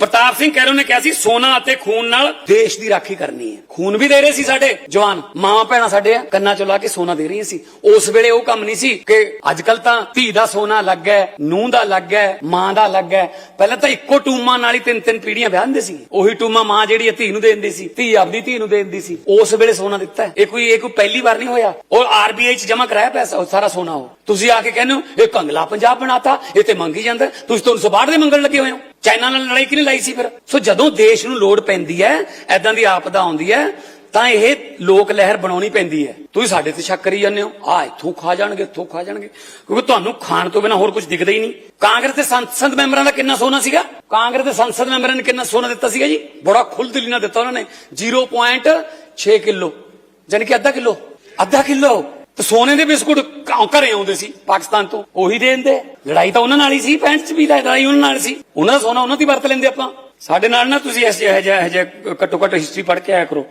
ਪ੍ਰਤਾਪ Singh Cairo ਨੇ ਕਿਹਾ ਸੀ, ਸੋਨਾ ਅਤੇ ਖੂਨ ਨਾਲ ਦੇਸ਼ ਦੀ ਰਾਖੀ ਕਰਨੀ ਹੈ। ਖੂਨ ਵੀ ਦੇ ਰਹੇ ਸੀ ਸਾਡੇ ਜਵਾਨ ਮਾਂ ਭੈਣਾਂ ਸਾਡੇ ਆ, ਕੰਨਾਂ ਚੋਂ ਲਾ ਕੇ ਸੋਨਾ ਦੇ ਰਹੀਆਂ ਸੀ। ਉਸ ਵੇਲੇ ਉਹ ਕੰਮ ਨਹੀਂ ਸੀ ਕਿ ਅੱਜ ਕੱਲ ਤਾਂ ਧੀ ਦਾ ਸੋਨਾ ਲੱਗ ਹੈ, ਨੂੰਹ ਦਾ ਲੱਗ ਹੈ, ਮਾਂ ਦਾ ਲੱਗ ਹੈ। ਪਹਿਲਾਂ ਤਾਂ ਇੱਕੋ ਟੂਮਾਂ ਨਾਲ ਹੀ ਤਿੰਨ ਤਿੰਨ ਪੀੜੀਆਂ ਵਿਆਹ ਹੁੰਦੇ ਸੀ। ਉਹੀ ਟੂਮਾ ਮਾਂ ਜਿਹੜੀ ਹੈ ਧੀ ਨੂੰ ਦੇ ਦਿੰਦੀ ਸੀ, ਧੀ ਆਪਦੀ ਧੀ ਨੂੰ ਦੇ ਦਿੰਦੀ ਸੀ। ਉਸ ਵੇਲੇ ਸੋਨਾ ਦਿੱਤਾ ਇਹ ਕੋਈ ਇਹ ਕੋਈ ਪਹਿਲੀ ਵਾਰ ਨਹੀਂ ਹੋਇਆ। ਉਹ ਆਰਬੀਆਈ ਚ ਜਮ੍ਹਾਂ ਕਰਾਇਆ ਪੈਸਾ ਸਾਰਾ ਸੋਨਾ ਉਹ। ਤੁਸੀਂ ਆ ਕੇ ਕਹਿੰਦੇ ਹੋ, ਇਹ ਕੰਗਲਾ ਪੰਜਾਬ ਬਣਾਤਾ, ਇਹ ਤੇ ਮੰਗੀ ਜਾਂਦਾ। ਤੁਸੀਂ ਤੁਹਾਨੂੰ ਸਬਾੜ ਦੇ ਮੰਗਣ ਲੱਗੇ ਹੋਏ ਹੋ। ਚਾਈਨਾ ਨਾਲ ਲੜਾਈ ਕਿਹਨੇ ਲਾਈ ਸੀ ਫਿਰ? ਸੋ ਜਦੋਂ ਦੇਸ਼ ਨੂੰ ਲੋੜ ਪੈਂਦੀ ਹੈ ਐਦਾਂ ਦੀ ਆਪਦਾ ਆਉਂਦੀ ਹੈ, ਤਾਂ ਇਹ ਲੋਕ ਲਹਿਰ ਬਣਾਉਣੀ ਪੈਂਦੀ ਹੈ। ਤੁਸੀਂ ਸਾਡੇ ਤੇ ਸ਼ੱਕ ਕਰੀ ਜਾਂਦੇ ਹੋ। ਆ ਇੱਥੋਂ ਖਾ ਜਾਣਗੇ, ਇੱਥੋਂ ਖਾ ਜਾਣਗੇ। ਕਿਉਂਕਿ ਤੁਹਾਨੂੰ ਖਾਣ ਤੋਂ ਬਿਨਾ ਹੋਰ ਕੁਝ ਦਿਖਦਾ ਹੀ ਨਹੀਂ। ਕਾਂਗਰਸ ਦੇ ਸੰਸਦ ਮੈਂਬਰਾਂ ਦਾ ਕਿੰਨਾ ਸੋਨਾ ਸੀਗਾ? ਕਾਂਗਰਸ ਦੇ ਸੰਸਦ ਮੈਂਬਰਾਂ ਨੇ ਕਿੰਨਾ ਸੋਨਾ ਦਿੱਤਾ ਸੀਗਾ ਜੀ? ਬੜਾ ਖੁੱਲ ਖੁੱਲਦਿਲੀ ਨਾਲ ਦਿੱਤਾ ਉਹਨਾਂ ਨੇ। 0.6 ਕਿਲੋ ਜਾਨੀ ਕਿ ਅੱਧਾ ਕਿਲੋ ਅੱਧਾ ਕਿਲੋ। ਤੇ ਸੋਨੇ ਦੇ ਬਿਸਕੁਟ ਘਰੇ ਆਉਂਦੇ ਸੀ ਪਾਕਿਸਤਾਨ ਤੋਂ। ਉਹੀ ਦੇ। ਦਿੰਦੇ ਲੜਾਈ ਤਾਂ ਉਹਨਾਂ ਨਾਲ ਹੀ ਸੀ ਪੈਂਟ ਚ ਵੀ ਲੜਾਈ ਉਹਨਾਂ ਨਾਲ ਸੀ। ਉਹਨਾਂ ਦਾ ਸੋਨਾ ਉਹਨਾਂ ਦੀ ਵਰਤ ਲੈਂਦੇ ਆਪਾਂ। ਸਾਡੇ ਨਾਲ ਨਾ ਤੁਸੀਂ ਇਸ ਜਿਹੇ ਜਿਹਾ ਘੱਟੋ ਘੱਟ ਹਿਸਟਰੀ ਪੜ੍ਹ ਕੇ ਆਇਆ ਕਰੋ।